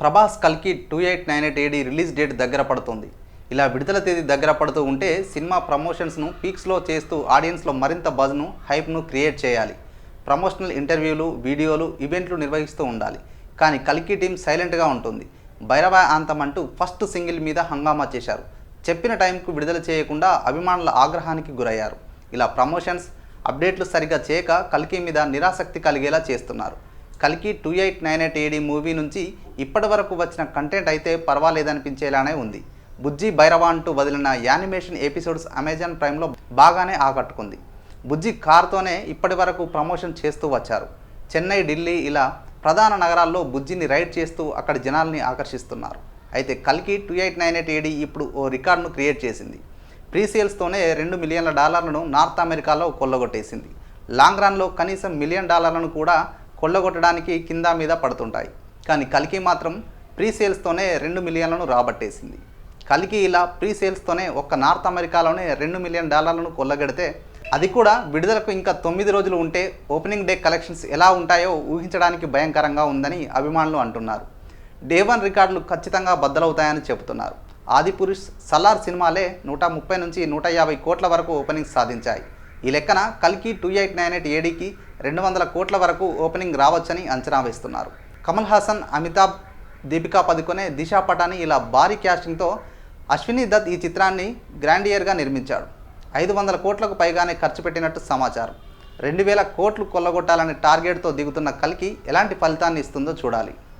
ప్రభాస్ కల్కి two eight nine eight A D release date దగ్గర పడుతుంది. ఇలా విడుదల తేదీ దగ్గర పడుతూ ఉంటే సినిమా ప్రమోషన్స్ను పీక్స్లో చేస్తూ ఆడియన్స్లో మరింత బజ్ను హైప్ను క్రియేట్ చేయాలి. ప్రమోషనల్ ఇంటర్వ్యూలు వీడియోలు ఈవెంట్లు నిర్వహిస్తూ ఉండాలి. కానీ కల్కి టీం సైలెంట్గా ఉంటుంది. భైరవ ఆంతం అంటూ ఫస్ట్ సింగిల్ మీద హంగామా చేశారు. చెప్పిన టైంకు విడుదల చేయకుండా అభిమానుల ఆగ్రహానికి గురయ్యారు. ఇలా ప్రమోషన్స్ అప్డేట్లు సరిగా చేయక కల్కి మీద నిరాసక్తి కలిగేలా చేస్తున్నారు. కల్కి two eight nine eight A D movie నుంచి ఇప్పటి వరకు వచ్చిన కంటెంట్ అయితే పర్వాలేదనిపించేలానే ఉంది. బుజ్జి భైరవ అంటూ వదిలిన యానిమేషన్ ఎపిసోడ్స్ అమెజాన్ ప్రైమ్లో బాగానే ఆకట్టుకుంది. బుజ్జి కార్తోనే ఇప్పటి వరకు ప్రమోషన్ చేస్తూ వచ్చారు. చెన్నై ఢిల్లీ ఇలా ప్రధాన నగరాల్లో బుజ్జిని రైడ్ చేస్తూ అక్కడ జనాల్ని ఆకర్షిస్తున్నారు. అయితే కల్కి two eight nine eight AD ఇప్పుడు ఓ రికార్డును క్రియేట్ చేసింది. ప్రీసేల్స్తోనే రెండు మిలియన్ల డాలర్లను నార్త్ అమెరికాలో కొల్లగొట్టేసింది. లాంగ్ రన్లో కనీసం మిలియన్ డాలర్లను కూడా కొల్లగొట్టడానికి కింద మీద పడుతుంటాయి. కానీ కల్కి మాత్రం ప్రీ సేల్స్తోనే రెండు మిలియన్లను రాబట్టేసింది. కలికి ఇలా ప్రీ సేల్స్తోనే ఒక్క నార్త్ అమెరికాలోనే రెండు మిలియన్ డాలర్లను కొల్లగడితే అది కూడా విడుదలకు ఇంకా తొమ్మిది రోజులు ఉంటే ఓపెనింగ్ డే కలెక్షన్స్ ఎలా ఉంటాయో ఊహించడానికి భయంకరంగా ఉందని అభిమానులు అంటున్నారు. డే వన్ రికార్డులు ఖచ్చితంగా బద్దలవుతాయని చెబుతున్నారు. ఆదిపురుష్ సలార్ సినిమాలే నూట ముప్పై నుంచి నూట యాభై కోట్ల వరకు ఓపెనింగ్ సాధించాయి. ఈ లెక్కన కల్కి టూ ఎయిట్ నైన్ ఎయిట్ ఏడీకి రెండు వందల కోట్ల వరకు ఓపెనింగ్ రావచ్చని అంచనా వేస్తున్నారు. కమల్ హాసన్ అమితాబ్ దీపికా పదుకొనే దిశా పటాని ఇలా భారీ క్యాస్టింగ్తో అశ్విని దత్ ఈ చిత్రాన్ని గ్రాండియర్గా నిర్మించాడు. ఐదు వందల కోట్లకు పైగానే ఖర్చు పెట్టినట్టు సమాచారం. రెండు వేల కోట్లు కొల్లగొట్టాలనే టార్గెట్తో దిగుతున్న కలికి ఎలాంటి ఫలితాన్ని ఇస్తుందో చూడాలి.